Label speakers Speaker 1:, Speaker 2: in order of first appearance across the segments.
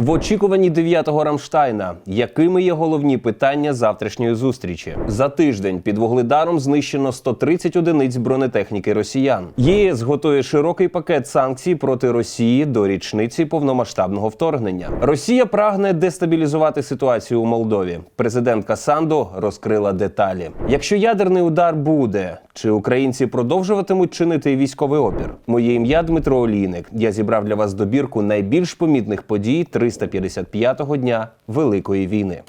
Speaker 1: В очікуванні 9-го Рамштайна, якими є головні питання завтрашньої зустрічі? За тиждень під вугледаром знищено 130 одиниць бронетехніки росіян. ЄС готує широкий пакет санкцій проти Росії до річниці повномасштабного вторгнення. Росія прагне дестабілізувати ситуацію у Молдові. Президентка Санду розкрила деталі. Якщо ядерний удар буде, чи українці продовжуватимуть чинити військовий опір? Моє ім'я Дмитро Олійник. Я зібрав для вас добірку найбільш помітних подій 355-го дня Великої війни.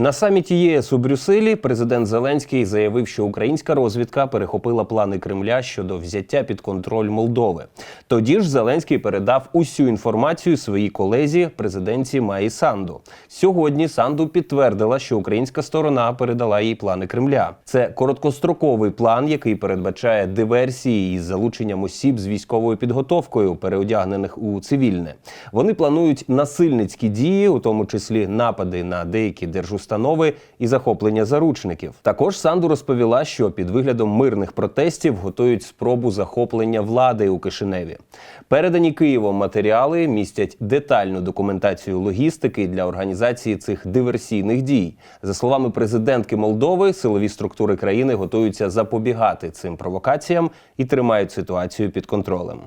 Speaker 1: На саміті ЄС у Брюсселі президент Зеленський заявив, що українська розвідка перехопила плани Кремля щодо взяття під контроль Молдови. Тоді ж Зеленський передав усю інформацію своїй колезі президенті Маї Санду. Сьогодні Санду підтвердила, що українська сторона передала їй плани Кремля. Це короткостроковий план, який передбачає диверсії із залученням осіб з військовою підготовкою, переодягнених у цивільне. Вони планують насильницькі дії, у тому числі напади на деякі держустанови і захоплення заручників. Також Санду розповіла, що під виглядом мирних протестів готують спробу захоплення влади у Кишиневі. Передані Києвом матеріали містять детальну документацію логістики для організації цих диверсійних дій. За словами президентки Молдови, силові структури країни готуються запобігати цим провокаціям і тримають ситуацію під контролем.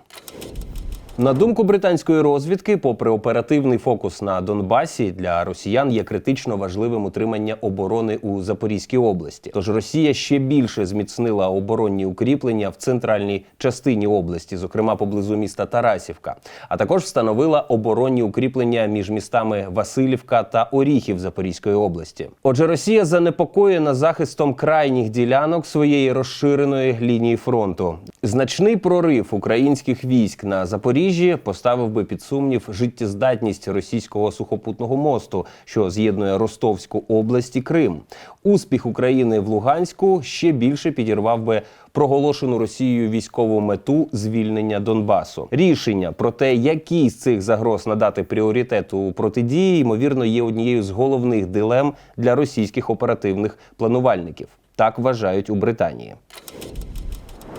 Speaker 1: На думку британської розвідки, попри оперативний фокус на Донбасі, для росіян є критично важливим утримання оборони у Запорізькій області. Тож Росія ще більше зміцнила оборонні укріплення в центральній частині області, зокрема поблизу міста Тарасівка, а також встановила оборонні укріплення між містами Васильівка та Оріхів Запорізької області. Отже, Росія занепокоєна захистом крайніх ділянок своєї розширеної лінії фронту. Значний прорив українських військ на Запоріжжі поставив би під сумнів життєздатність російського сухопутного мосту, що з'єднує Ростовську область і Крим. Успіх України в Луганську ще більше підірвав би проголошену Росією військову мету звільнення Донбасу. Рішення про те, якій з цих загроз надати пріоритет у протидії, ймовірно, є однією з головних дилем для російських оперативних планувальників. Так вважають у Британії.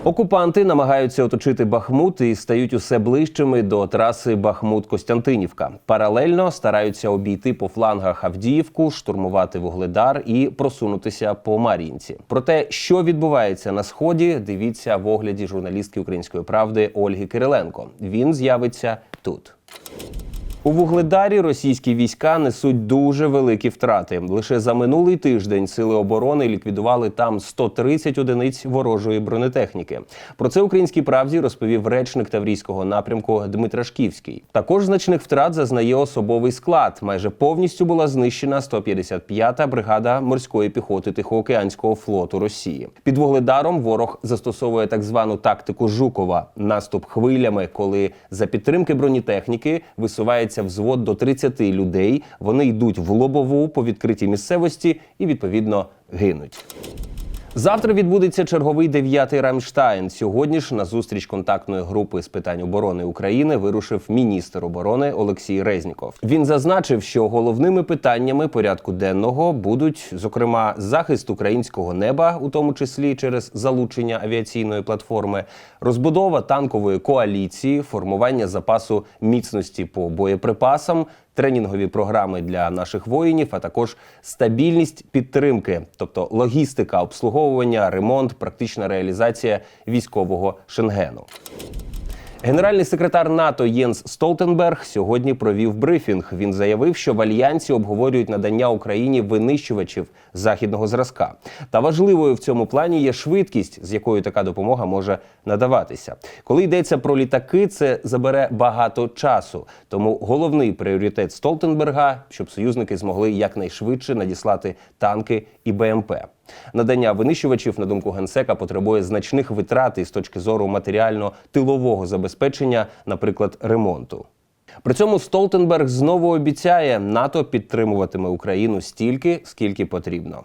Speaker 1: Окупанти намагаються оточити Бахмут і стають усе ближчими до траси Бахмут-Костянтинівка. Паралельно стараються обійти по флангах Авдіївку, штурмувати Вугледар і просунутися по Мар'їнці. Про те, що відбувається на сході, дивіться в огляді журналістки Української правди Ольги Кириленко. Він з'явиться тут. У Вугледарі російські війська несуть дуже великі втрати. Лише за минулий тиждень сили оборони ліквідували там 130 одиниць ворожої бронетехніки. Про це українській правді розповів речник Таврійського напрямку Дмитра Шківський. Також значних втрат зазнає особовий склад. Майже повністю була знищена 155-та бригада морської піхоти Тихоокеанського флоту Росії. Під Вугледаром ворог застосовує так звану тактику Жукова наступ хвилями, коли за підтримки бронетехніки висувається взвод до 30 людей. Вони йдуть в лобову по відкритій місцевості і відповідно гинуть. Завтра відбудеться черговий дев'ятий Рамштайн. Сьогодні ж на зустріч контактної групи з питань оборони України вирушив міністр оборони Олексій Резніков. Він зазначив, що головними питаннями порядку денного будуть зокрема захист українського неба, у тому числі через залучення авіаційної платформи, розбудова танкової коаліції, формування запасу міцності по боєприпасам. Тренінгові програми для наших воїнів, а також стабільність підтримки, тобто логістика, обслуговування, ремонт, практична реалізація військового шенгену. Генеральний секретар НАТО Єнс Столтенберг сьогодні провів брифінг. Він заявив, що в альянсі обговорюють надання Україні винищувачів західного зразка. Та важливою в цьому плані є швидкість, з якою така допомога може надаватися. Коли йдеться про літаки, це забере багато часу. Тому головний пріоритет Столтенберга, щоб союзники змогли якнайшвидше надіслати танки і БМП. Надання винищувачів, на думку генсека, потребує значних витрат із точки зору матеріально-тилового забезпечення, наприклад, ремонту. При цьому Столтенберг знову обіцяє, НАТО підтримуватиме Україну стільки, скільки потрібно.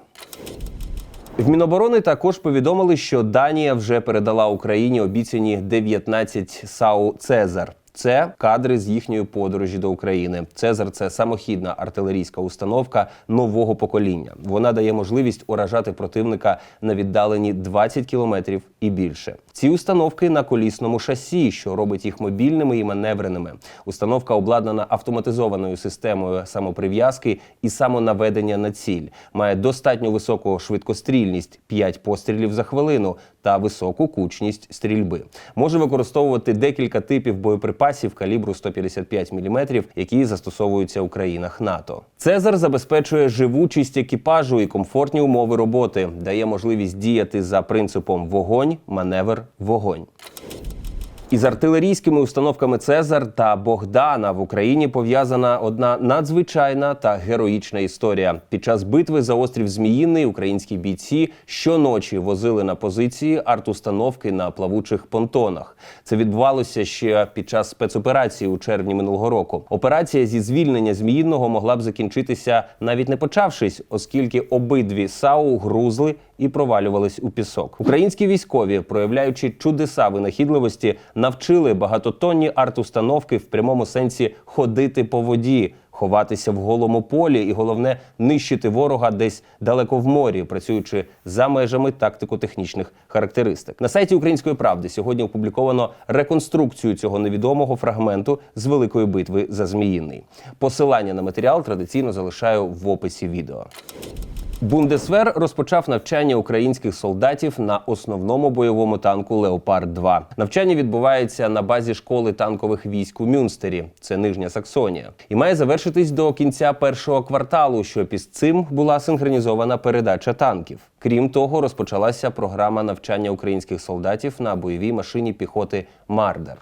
Speaker 1: В Міноборони також повідомили, що Данія вже передала Україні обіцяні 19 САУ Цезар. Це кадри з їхньої подорожі до України. Цезар це самохідна артилерійська установка нового покоління. Вона дає можливість уражати противника на віддаленні 20 кілометрів і більше. Ці установки на колісному шасі, що робить їх мобільними і маневреними. Установка обладнана автоматизованою системою самоприв'язки і самонаведення на ціль. Має достатньо високу швидкострільність 5 пострілів за хвилину та високу кучність стрільби. Може використовувати декілька типів боєприпасів калібру 155 мм, які застосовуються у країнах НАТО. Цезар забезпечує живучість екіпажу і комфортні умови роботи, дає можливість діяти за принципом вогонь, маневр, вогонь. Із артилерійськими установками Цезар та Богдана в Україні пов'язана одна надзвичайна та героїчна історія. Під час битви за острів Зміїний українські бійці щоночі возили на позиції артустановки на плавучих понтонах. Це відбувалося ще під час спецоперації у червні минулого року. Операція зі звільнення Зміїного могла б закінчитися навіть не почавшись, оскільки обидві САУ грузли і провалювались у пісок. Українські військові, проявляючи чудеса винахідливості, навчили багатотонні арт-установки в прямому сенсі ходити по воді. Ховатися в голому полі і головне нищити ворога десь далеко в морі, працюючи за межами тактико-технічних характеристик. На сайті Української правди сьогодні опубліковано реконструкцію цього невідомого фрагменту з великої битви за Зміїний. Посилання на матеріал традиційно залишаю в описі відео. Бундесвер розпочав навчання українських солдатів на основному бойовому танку Леопард 2 Навчання відбувається на базі школи танкових військ у Мюнстері, це Нижня Саксонія, і має завершитись до кінця першого кварталу, що під цим була синхронізована передача танків. Крім того, розпочалася програма навчання українських солдатів на бойовій машині піхоти Мардер.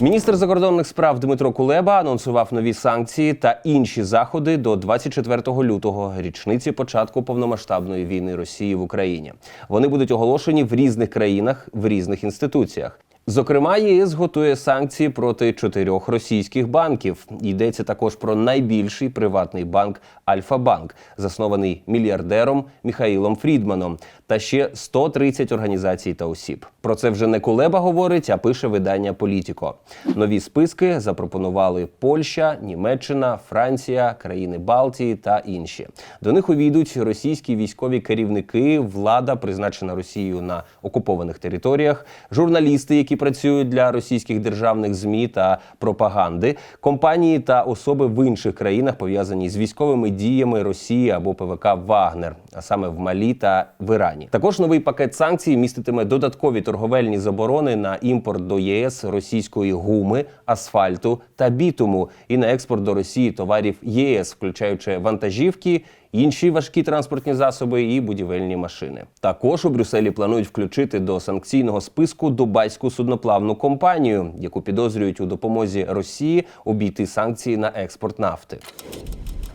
Speaker 1: Міністр закордонних справ Дмитро Кулеба анонсував нові санкції та інші заходи до 24 лютого, річниці початку повномасштабної війни Росії в Україні. Вони будуть оголошені в різних країнах в різних інституціях. Зокрема, ЄС готує санкції проти чотирьох російських банків. Йдеться також про найбільший приватний банк Альфа-Банк, заснований мільярдером Міхаїлом Фрідманом, та ще 130 організацій та осіб. Про це вже не Кулеба говорить, а пише видання Політіко. Нові списки запропонували Польща, Німеччина, Франція, країни Балтії та інші. До них увійдуть російські військові керівники, влада, призначена Росією на окупованих територіях, журналісти, які працюють для російських державних змі та пропаганди, компанії та особи в інших країнах пов'язані з військовими діями Росії або ПВК Вагнер, а саме в Малі та в Ірані. Також новий пакет санкцій міститиме додаткові торговельні заборони на імпорт до ЄС російської гуми, асфальту та бітуму і на експорт до Росії товарів єС, включаючи вантажівки. Інші важкі транспортні засоби і будівельні машини. Також у Брюсселі планують включити до санкційного списку дубайську судноплавну компанію, яку підозрюють у допомозі Росії обійти санкції на експорт нафти.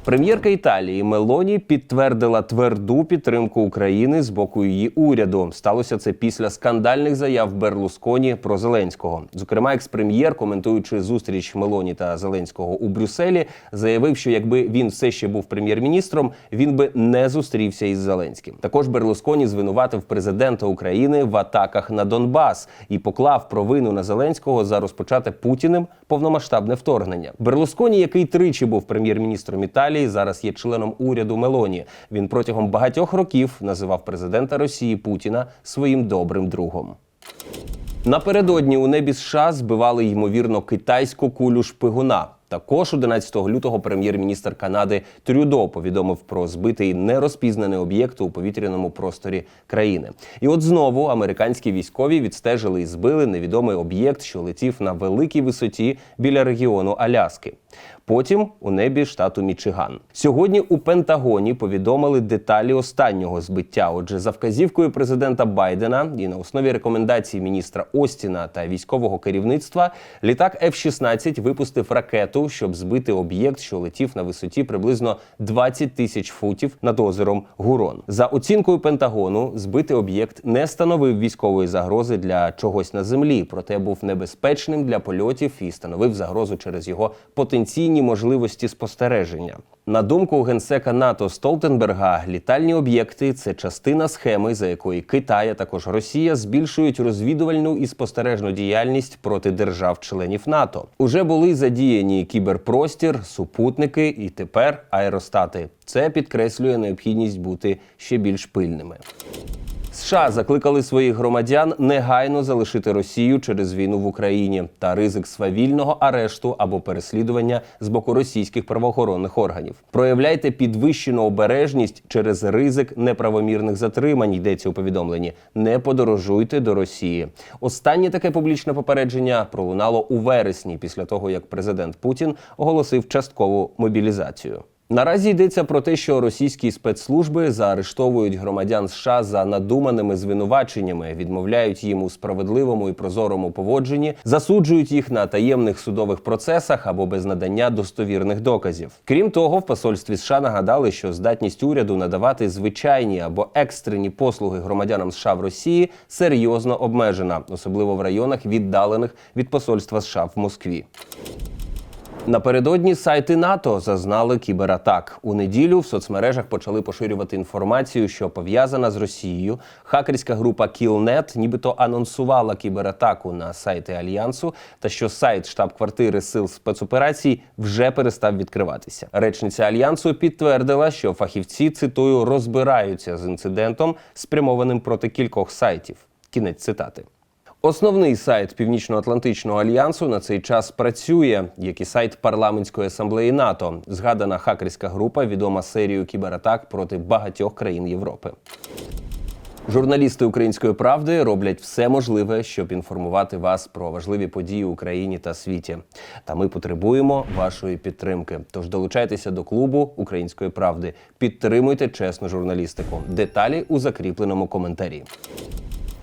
Speaker 1: Прем'єрка Італії Мелоні підтвердила тверду підтримку України з боку її уряду. Сталося це після скандальних заяв Берлусконі про Зеленського. Зокрема, екс-прем'єр, коментуючи зустріч Мелоні та Зеленського у Брюсселі, заявив, що якби він все ще був прем'єр-міністром, він би не зустрівся із Зеленським. Також Берлусконі звинуватив президента України в атаках на Донбас і поклав провину на Зеленського за розпочате Путіним повномасштабне вторгнення. Берлусконі, який тричі був прем'єр-міністром Італії, зараз є членом уряду Мелоні. Він протягом багатьох років називав президента Росії Путіна своїм добрим другом. Напередодні у небі США збивали ймовірно китайську кулю шпигуна. Також 11 лютого прем'єр-міністр Канади Трюдо повідомив про збитий нерозпізнаний об'єкт у повітряному просторі країни. І от знову американські військові відстежили і збили невідомий об'єкт, що летів на великій висоті біля регіону Аляски. Потім у небі штату Мічиган. Сьогодні у Пентагоні повідомили деталі останнього збиття. Отже, за вказівкою президента Байдена і на основі рекомендацій міністра Остіна та військового керівництва літак F-16 випустив ракету, щоб збити об'єкт, що летів на висоті приблизно 20 тисяч футів над озером Гурон. За оцінкою Пентагону, збитий об'єкт не становив військової загрози для чогось на землі, проте був небезпечним для польотів і становив загрозу через його потенційні єдині можливості спостереження. На думку генсека НАТО Столтенберга, літальні об'єкти це частина схеми, за якої Китай, а також Росія збільшують розвідувальну і спостережну діяльність проти держав-членів НАТО. Уже були задіяні кіберпростір, супутники і тепер аеростати. Це підкреслює необхідність бути ще більш пильними. США закликали своїх громадян негайно залишити Росію через війну в Україні та ризик свавільного арешту або переслідування з боку російських правоохоронних органів. Проявляйте підвищену обережність через ризик неправомірних затримань. Йдеться у повідомленні. Не подорожуйте до Росії. Останнє таке публічне попередження пролунало у вересні, після того як президент Путін оголосив часткову мобілізацію. Наразі йдеться про те, що російські спецслужби заарештовують громадян США за надуманими звинуваченнями, відмовляють їм у справедливому і прозорому поводженні, засуджують їх на таємних судових процесах або без надання достовірних доказів. Крім того, в посольстві США нагадали, що здатність уряду надавати звичайні або екстрені послуги громадянам США в Росії серйозно обмежена, особливо в районах, віддалених від посольства США в Москві. Напередодні сайти НАТО зазнали кібератак. У неділю в соцмережах почали поширювати інформацію, що пов'язана з Росією. Хакерська група Killnet нібито анонсувала кібератаку на сайти альянсу, та що сайт штаб-квартири сил спецоперацій вже перестав відкриватися. Речниця альянсу підтвердила, що фахівці цитую розбираються з інцидентом, спрямованим проти кількох сайтів. Кінець цитати. Основний сайт Північно-Атлантичного альянсу на цей час працює, як і сайт парламентської асамблеї НАТО. Згадана хакерська група відома серією кібератак проти багатьох країн Європи. Журналісти української правди роблять все можливе, щоб інформувати вас про важливі події в Україні та світі. Та ми потребуємо вашої підтримки. Тож долучайтеся до клубу української правди, підтримуйте чесну журналістику. Деталі у закріпленому коментарі.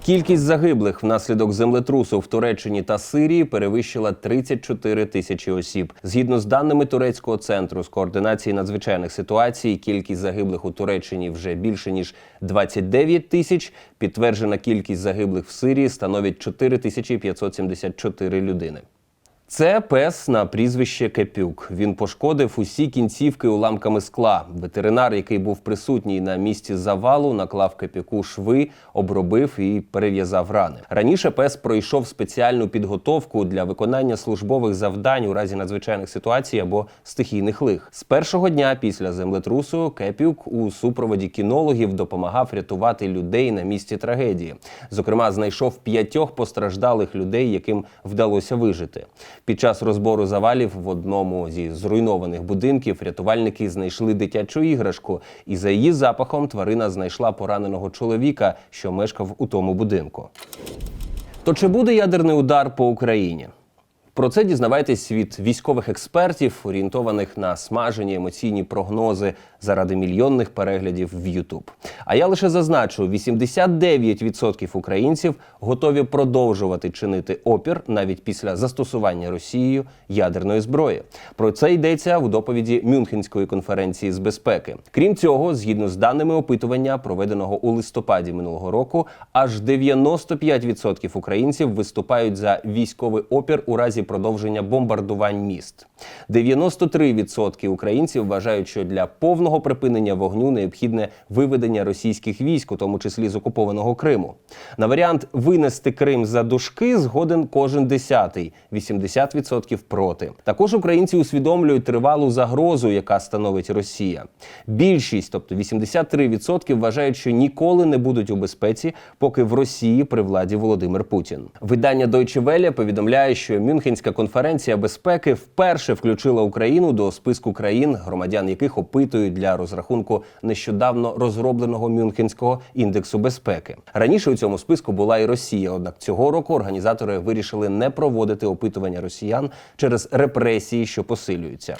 Speaker 1: Кількість загиблих внаслідок землетрусу в Туреччині та Сирії перевищила 34 тисячі осіб. Згідно з даними турецького центру з координації надзвичайних ситуацій, кількість загиблих у Туреччині вже більше ніж 29 тисяч. Підтверджена кількість загиблих в Сирії становить 4574 людини. Це пес на прізвище Кепюк. Він пошкодив усі кінцівки уламками скла. Ветеринар, який був присутній на місці завалу, наклав Кепюку шви, обробив і перев'язав рани. Раніше пес пройшов спеціальну підготовку для виконання службових завдань у разі надзвичайних ситуацій або стихійних лих. З першого дня після землетрусу Кепюк у супроводі кінологів допомагав рятувати людей на місці трагедії. Зокрема, знайшов п'ятьох постраждалих людей, яким вдалося вижити. Під час розбору завалів в одному зі зруйнованих будинків рятувальники знайшли дитячу іграшку, і за її запахом тварина знайшла пораненого чоловіка, що мешкав у тому будинку. То чи буде ядерний удар по Україні? Про це дізнавайтесь від військових експертів, орієнтованих на смажені емоційні прогнози заради мільйонних переглядів в YouTube. А я лише зазначу: 89% українців готові продовжувати чинити опір навіть після застосування Росією ядерної зброї. Про це йдеться у доповіді Мюнхенської конференції з безпеки. Крім цього, згідно з даними опитування, проведеного у листопаді минулого року, аж 95% українців виступають за військовий опір у разі продовження бомбардувань міст. 93% українців вважають, що для повного припинення вогню необхідне виведення російських військ, у тому числі з окупованого Криму. На варіант винести Крим за дужки згоден кожен десятий, 80% проти. Також українці усвідомлюють тривалу загрозу, яка становить Росія. Більшість, тобто 83%, вважають, що ніколи не будуть у безпеці, поки в Росії при владі Володимир Путін. Видання Deutsche Welle повідомляє, що Мюнхенська конференція безпеки вперше включила Україну до списку країн, громадян яких опитують для розрахунку нещодавно розробленого Мюнхенського індексу безпеки. Раніше у цьому списку була і Росія. Однак цього року організатори вирішили не проводити опитування росіян через репресії, що посилюються.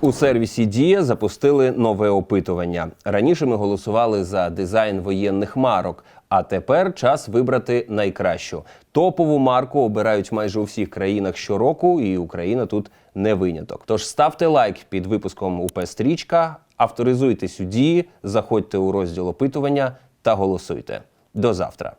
Speaker 1: У сервісі Дія запустили нове опитування. Раніше ми голосували за дизайн воєнних марок, а тепер час вибрати найкращу. Топову марку обирають майже у всіх країнах щороку, і Україна тут не виняток. Тож ставте лайк під випуском УП Стрічка, авторизуйтесь у дії, заходьте у розділ опитування та голосуйте. До завтра.